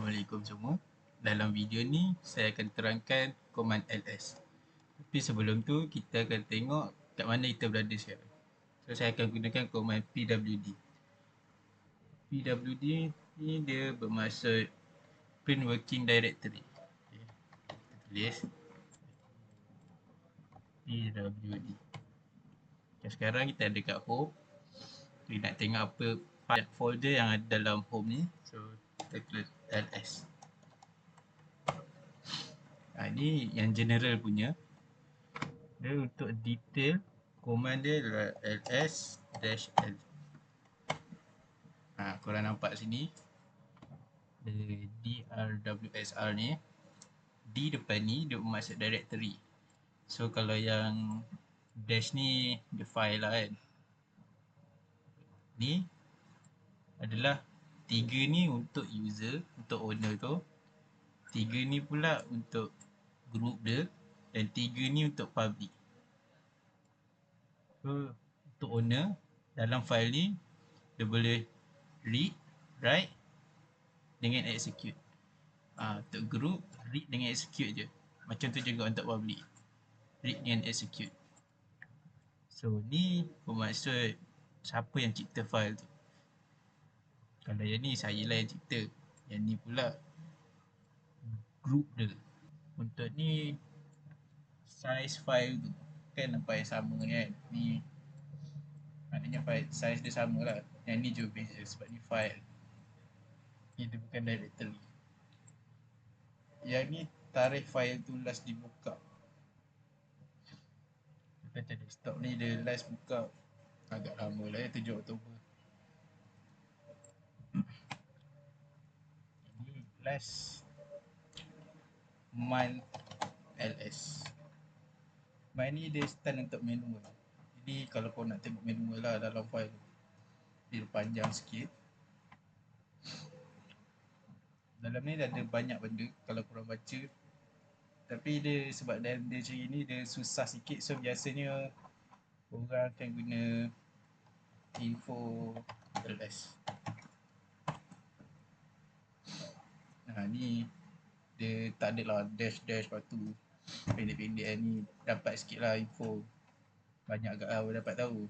Assalamualaikum semua. Dalam video ni saya akan terangkan command ls. Tapi sebelum tu kita akan tengok kat mana kita berada sekarang. So saya akan gunakan command pwd. pwd ni dia bermaksud print working directory. Okay. Kita tulis pwd. Okay, sekarang kita ada kat home. Kita nak tengok apa folder yang ada dalam home ni. So kita ls. Ha, ni yang general punya. Dia untuk detail command dia adalah ls dash l. Ha, korang nampak sini. DRWSR ni. D depan ni dia bermaksud directory. So kalau yang dash ni dia file lah kan. Ni adalah tiga ni untuk user, untuk owner tu. Tiga ni pula untuk group dia dan tiga ni untuk public. So, untuk owner dalam file ni dia boleh read, write dengan execute. Uh, untuk group read dengan execute je. Macam tu juga untuk public. Read dengan execute. So, ni bermaksud siapa yang cipta file tu. Kalau yang ni saya lah yang cipta Yang ni pula Group dia. Untuk ni Size file tu Kan nampak yang sama kan? Ni Maknanya file size dia sama lah. Yang ni je beza sebab ni file. Ni dia bukan directory. Yang ni tarikh file tu last dibuka. Kita cari desktop ni dia last buka. Agak lama lah ya 7 Oktober last month ls month ni dia stand untuk manual jadi kalau kau nak tengok manual lah dalam file dia panjang sikit. Dalam ni ada banyak benda kalau korang baca. Tapi dia sebab dia macam ni dia susah sikit. So biasanya orang akan guna info ls Ha ni dia tak ada lah dash dash lepas tu pendek-pendek kan ni dapat sikit lah info. Banyak agak lah dapat tahu.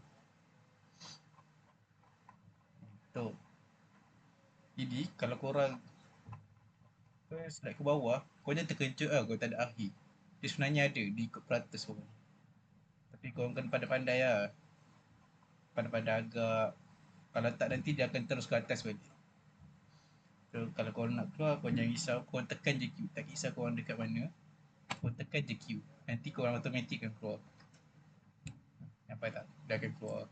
Tu jadi kalau korang slide ke bawah kau jangan terkejut lah kau tak ada akhir dia sebenarnya ada di ikut peratus pun. Tapi kau kena pandai-pandai lah. Pandai-pandai agak. Kalau tak nanti dia akan terus ke atas balik Kalau kau nak keluar, kau jangan risau. Kau tekan je Q. Tak kisah kau dekat mana. Kau tekan je Q. Nanti kau orang automatik akan keluar. Nampak tak? Dia akan keluar.